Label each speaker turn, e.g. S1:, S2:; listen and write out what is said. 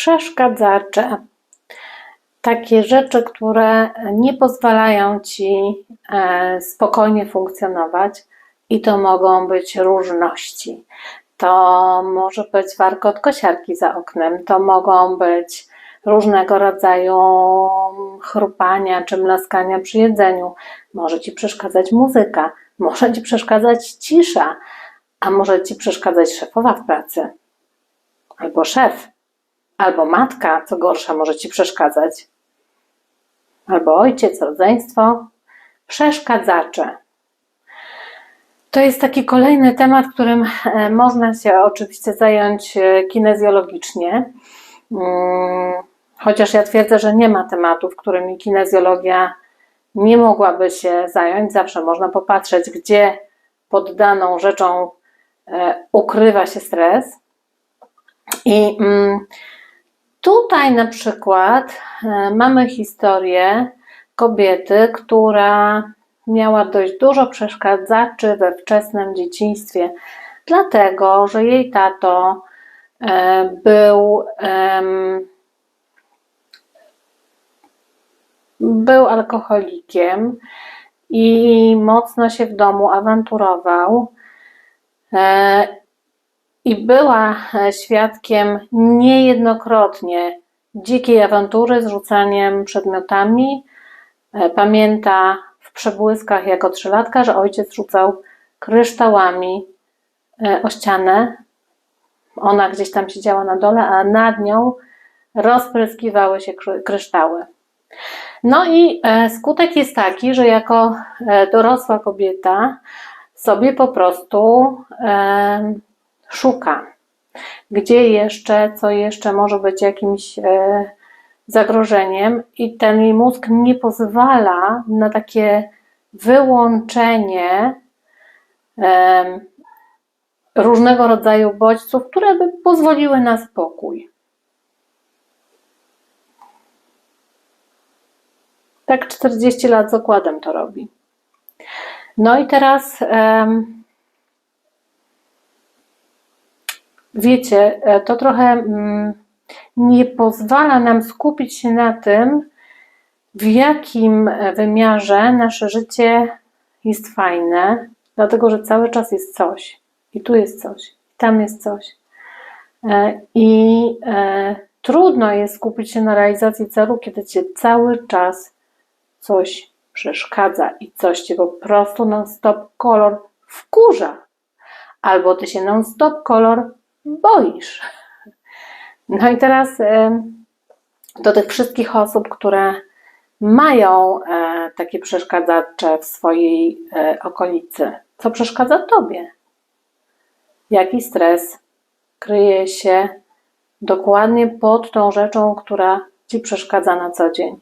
S1: przeszkadzacze. Takie rzeczy, które nie pozwalają ci e, spokojnie funkcjonować, i to mogą być różności. To może być warkot kosiarki za oknem, to mogą być różnego rodzaju chrupania czy mlaskania przy jedzeniu. Może ci przeszkadzać muzyka, może ci przeszkadzać cisza, a może ci przeszkadzać szefowa w pracy, albo szef, albo matka, co gorsza, może ci przeszkadzać, albo ojciec, rodzeństwo. Przeszkadzacze. To jest taki kolejny temat, którym e, można się oczywiście zająć e, kinezjologicznie. Mm, chociaż ja twierdzę, że nie ma tematów, którymi kinezjologia nie mogłaby się zająć. Zawsze można popatrzeć, gdzie pod daną rzeczą e, ukrywa się stres. I mm, tutaj na przykład mamy historię kobiety, która miała dość dużo przeszkadzaczy we wczesnym dzieciństwie, dlatego że jej tato e, był, był alkoholikiem i mocno się w domu awanturował. E, I była świadkiem niejednokrotnie dzikiej awantury z rzucaniem przedmiotami. E, pamięta w przebłyskach jako trzylatka, że ojciec rzucał kryształami e, o ścianę. Ona gdzieś tam siedziała na dole, a nad nią rozpryskiwały się kryształy. No i e, skutek jest taki, że jako e, dorosła kobieta sobie po prostu szuka, gdzie jeszcze, co jeszcze może być jakimś zagrożeniem i ten jej mózg nie pozwala na takie wyłączenie różnego rodzaju bodźców, które by pozwoliły na spokój. Tak 40 lat z okładem to robi. No i teraz um, wiecie, e, to trochę um, nie pozwala nam skupić się na tym, w jakim wymiarze nasze życie jest fajne, dlatego że cały czas jest coś. I tu jest coś, i tam jest coś. E, I e, trudno jest skupić się na realizacji celu, kiedy cię cały czas coś przeszkadza i coś cię po prostu non-stop kolor wkurza. Albo ty się non-stop kolor boisz. No i teraz do tych wszystkich osób, które mają e, takie przeszkadzacze w swojej e, okolicy. Co przeszkadza Tobie? Jaki stres kryje się dokładnie pod tą rzeczą, która Ci przeszkadza na co dzień?